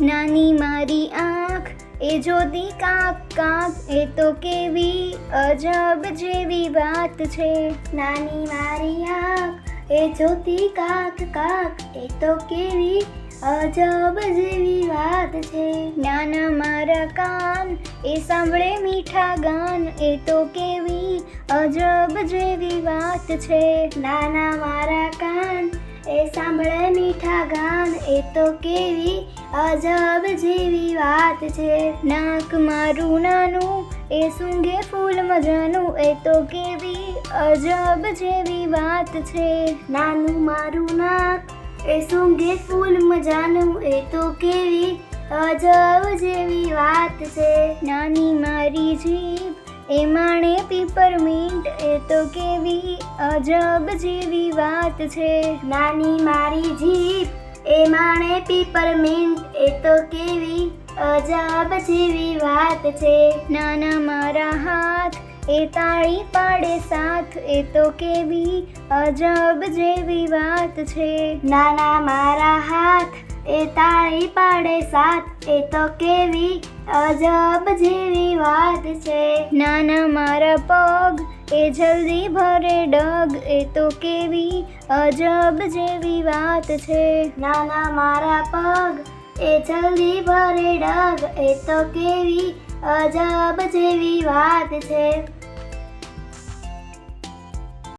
નાની મારી આંખ, એ જોતી કાક કાક, એ તો કેવી અજબ જેવી વાત છે. નાની મારી આંખ, એ જોતી કાક કાક, એ તો કેવી અજબ જેવી વાત છે. નાના મારા કાન, એ સાંભળે મીઠા ગાન, એ તો કેવી અજબ જેવી વાત છે. નાના મારા કાન, એ સાંભળે મીઠા ગાન, એ તો કેવી અજબ જેવી વાત છે. નાક મારું નાનું, એ સૂંઘે ફૂલ મજાનું, એ તો કેવી અજબ જેવી વાત છે. નાનું મારું નાક, એ સૂંઘે ફૂલ મજાનું, એ તો કેવી અજબ જેવી વાત છે. નાની મારી જીભ, એ માણે પીપરમીન્ટ એ તો કેવી અજબ જેવી વાત છે. નાની મારી જીભ એ માણે પીપરમીન્ટ એ તો કેવી અજાબ જેવી વાત છે. નાના મારા હાથ, એ તાળી પાડે સાથ, એ તો કેવી અજબ જેવી વાત છે. નાના મારા હાથ, એ તાળી પાડે સાથ, એ તો કેવી અજબ જેવી વાત છે. નાના મારા પગ, એ જલ્દી ભરે ડગ, એ તો કેવી અજબ જેવી વાત છે. નાના મારા પગ, એ જલ્દી ભરે ડગ એ તો કેવી અજબ જેવી વાત છે.